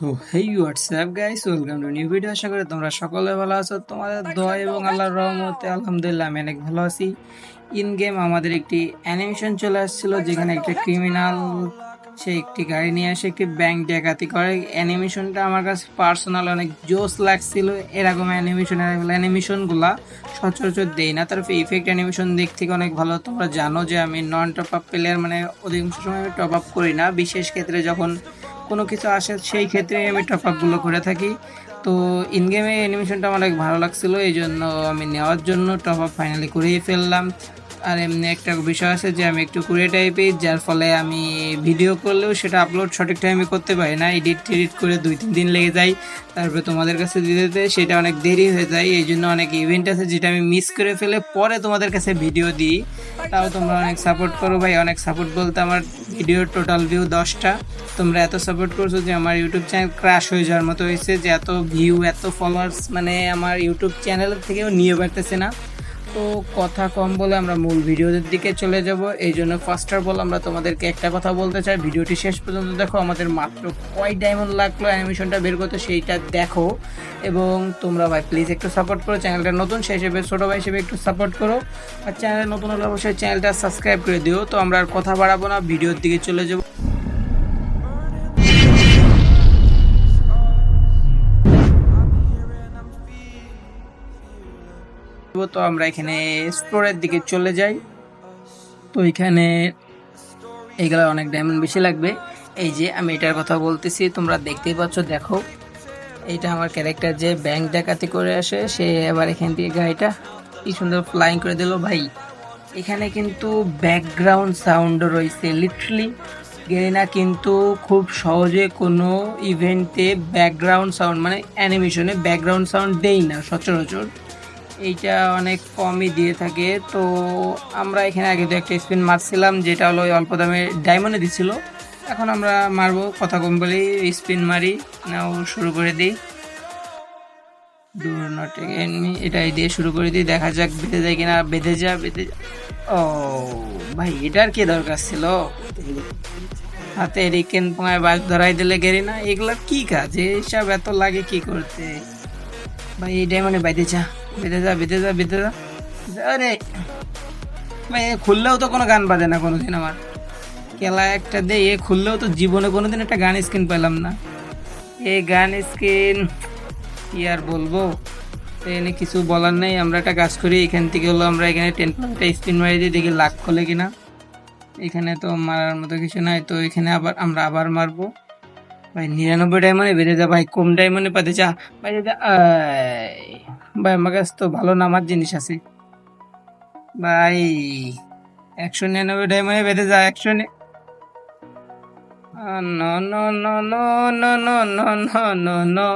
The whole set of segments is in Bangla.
তো hey WhatsApp guys welcome to new video আশা করি তোমরা সকলে ভালো আছো। তোমাদের দোয়া এবং আল্লাহর রহমতে, আলহামদুলিল্লাহ, আমি অনেক ভালো আছি। ইন গেম আমাদের একটি অ্যানিমেশন চলে আসছিল, যেখানে একটা ক্রিমিনাল সে একটি গাড়ি নিয়ে এসে একটি ব্যাংক ডাকাতি করে। অ্যানিমেশনটা আমার কাছে পার্সোনাল অনেক জোস লাগছিল। এরকম অ্যানিমেশন অ্যানিমেশনগুলা সচরাচর দেই না। তারপরে ইফেক্ট অ্যানিমেশন দিক থেকে অনেক ভালো। তোমরা জানো যে আমি নন টপ আপ প্লেয়ার মানে অধিকাংশ সময় আমি টপ আপ করি না। বিশেষ ক্ষেত্রে যখন কোনো কিছু আসে, সেই ক্ষেত্রে আমি টপ আপগুলো করে থাকি। তো ইন গেমে অ্যানিমেশনটা আমার ভালো লাগছিল, এই জন্য আমি নেওয়ার জন্য টপ আপ ফাইনালি করেই ফেললাম। আর এমনি একটা বিষয় আছে যে, আমি একটু কুড়িয়ে টাইপের যার ফলে আমি ভিডিও করলেও সেটা আপলোড সঠিক টাইমে করতে পারি না এডিট টেডিট করে দুই, তিন দিন লেগে যায়। তারপরে তোমাদের কাছে দিতে দিতে সেটা অনেক দেরি হয়ে যায়, এই জন্য অনেক ইভেন্ট আছে যেটা আমি মিস করে ফেলে পরে তোমাদের কাছে ভিডিও দিই। তাও তোমরা অনেক সাপোর্ট করো ভাই, অনেক সাপোর্ট বলতে আমার ভিডিওর টোটাল ভিউ দশটা। তোমরা এত সাপোর্ট করছ যে আমার ইউটিউব চ্যানেল ক্রাশ হয়ে যাওয়ার মতো হয়েছে যে এত ভিউ এত ফলোয়ার্স মানে আমার ইউটিউব চ্যানেল থেকেও নিয়ে বাড়তেছে না। তো কথা কম বলে আমরা মূল ভিডিওদের দিকে চলে যাব। এই জন্য ফার্স্ট অফ অল আমরা তোমাদেরকে একটা কথা বলতে চাই। ভিডিওটি শেষ পর্যন্ত দেখো, আমাদের মাত্র কয় ডায়মন্ড লাগল অ্যানিমেশনটা বের করতে সেইটা দেখো। এবং তোমরা ভাই প্লিজ একটু সাপোর্ট করো চ্যানেলটা নতুন সেই হিসেবে, ছোটো ভাই হিসেবে একটু সাপোর্ট করো। আর চ্যানেল নতুন হলে অবশ্যই চ্যানেলটা সাবস্ক্রাইব করে দিও। তো আমরা আর কথা বাড়াবো না, ভিডিওর দিকে চলে যাব। তো আমরা এখানে স্টোরের দিকে চলে যাই। তো এখানে এইগুলো অনেক ডায়মন্ড বেশি লাগবে। এই যে আমি এটার কথা বলতেছি, তোমরা দেখতেই পাচ্ছ, দেখো। এইটা আমার ক্যারেক্টার যে ব্যাংক ডাকাতি করে আসে, সে এবার এখান থেকে গাড়িটা কি সুন্দর ফ্লাইং করে দিল ভাই। এখানে কিন্তু ব্যাকগ্রাউন্ড সাউন্ড রয়েছে লিটারালি গেরিনা কিন্তু খুব সহজে কোনো ইভেন্টে ব্যাকগ্রাউন্ড সাউন্ড মানে অ্যানিমেশনে ব্যাকগ্রাউন্ড সাউন্ড দেই না, সচরাচর। এইটা অনেক কমই দিয়ে থাকে। তো আমরা এখানে আগে তো একটা স্পিন মারছিলাম, যেটা হলো ওই অল্প দামে ডায়মন্ডে দিছিল। এখন আমরা মারবো, কথা কম বলি স্পিন মারি, নাও শুরু করে দিই। ডু নট এটাই দিয়ে শুরু করে দিই, দেখা যাক বেঁধে যায় কিনা, বেঁধে যা, বেঁধে ও, ভাই, এটার কি দরকার ছিল? হাতে রিকেন পোঙায় বাস ধরাই দিলে গেরি না এগুলা কি কাজ? এইসব এত লাগে কি করতে? ভাই, এই ডায়মন্ডে বাইতে যা। বেঁধে যা বেঁধে যা বেঁধে যা। আরে খুললেও তো কোনো গান বাজে না কোনোদিন আমার। খেলা একটা দে, এ খুললেও তো জীবনে কোনোদিন একটা গান স্ক্রিন পেলাম না। এই গান স্ক্রিন কি আর বলব? এনে কিছু বলার নেই, আমরা একটা কাজ করি, এখান থেকে হলো আমরা এখানে টেন পয়েন্টটা স্পিন মারি দিই দেখি লাখ খোলে কিনা। এখানে তো মারার মতো কিছু নাই, তো এখানে আবার আমরা আবার মারবো। ভাই নিরানব্বই ডায়মন্ডে বেড়ে যা ভাই কম ডায়মন্ডে পাতে যা। ভাই আয়। ভাই আমার কাছে তো ভালো নামার জিনিস আছে। ভাই একশো নিরানব্বই ডায়মন্ডে বেঁধে যা একশো নে no no no no no no no no no no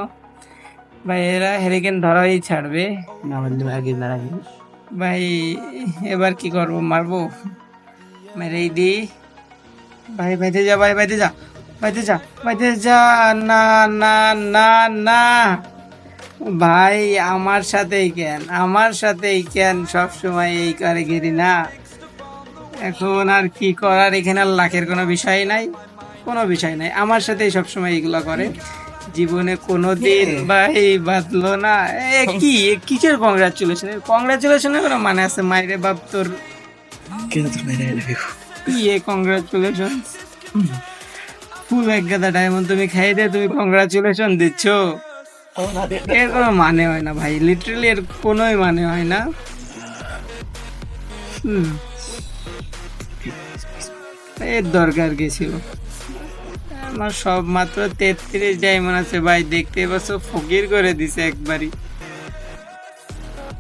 ভাই এরা হেরিকেন ধরাই ছাড়বে। ভাই এবার কি করব মারবো? মেরেই দি। ভাই বাইতে যা ভাই বাইতে যা। বাইতে যা বাইতে যা না না না না। ভাই আমার সাথেই কেন আমার সাথেই কেন সব সময় এই করে গেরি না? এখন আর কি করার এখানে আর লাখের কোনো বিষয় নাই কোনো বিষয় নাই। আমার সাথেই সবসময় এগুলো করে। জীবনে কোনো দিন ভাই বাঁধলো না। এ কি? এ কিসের কংগ্রাচুলেশন কংগ্রাচুলেশনের কোনো মানে আছে? মাইরে বাপ তোর কি এ কংগ্রাচুলেশন ফুল এক গাদা ডায়মন্ড তুমি খাই দিয়ে তুমি কংগ্রাচুলেশন দিচ্ছ। এর কোনো মানে হয় না ভাই লিটারালি এর কোনোই মানে হয় না। এর দরকার কি আমার সব মাত্র তেত্রিশ ডায়মন্ড আছে ভাই, দেখতে পাচ্ছ, ফকির করে দিছে একবারই।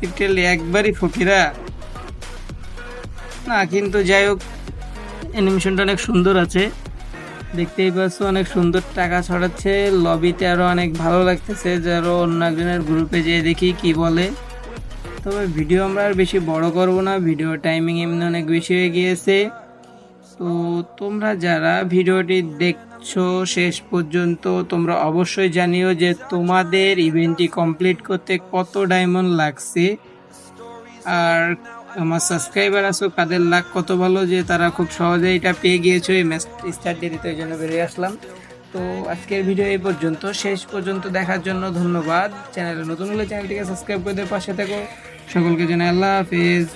লিটারালি একবারই ফকিরা। না, কিন্তু যাই হোক অ্যানিমেশনটা অনেক সুন্দর আছে। দেখতেই পাচ্ছ, অনেক সুন্দর টাকা ছড়াচ্ছে। লবিতে আরও অনেক ভালো লাগতেছে যারও অন্য একজনের গ্রুপে যেয়ে দেখি কি বলে। তবে ভিডিও আমরা আর বেশি বড় করব না ভিডিও টাইমিং এমনি অনেক বেশি হয়ে গিয়েছে। তো তোমরা যারা ভিডিওটি দেখছ শেষ পর্যন্ত, তোমরা অবশ্যই জানিও যে তোমাদের ইভেন্টটি কমপ্লিট করতে কত ডায়মন্ড লাগছে। আর আমার সাবস্ক্রাইবার আছো, কাদের লাখ কত ভালো যে তারা খুব সহজে এটা পেয়ে গিয়েছো, এই ম্যাচ স্টার্ট দিতে, ওই জন্য বেরিয়ে আসলাম। তো আজকের ভিডিও এই পর্যন্ত। শেষ পর্যন্ত দেখার জন্য ধন্যবাদ। চ্যানেলে নতুন হলে চ্যানেলটিকে সাবস্ক্রাইব করে দিয়ে পাশে থেকো। সকলকে জানাই আল্লাহ হাফিজ।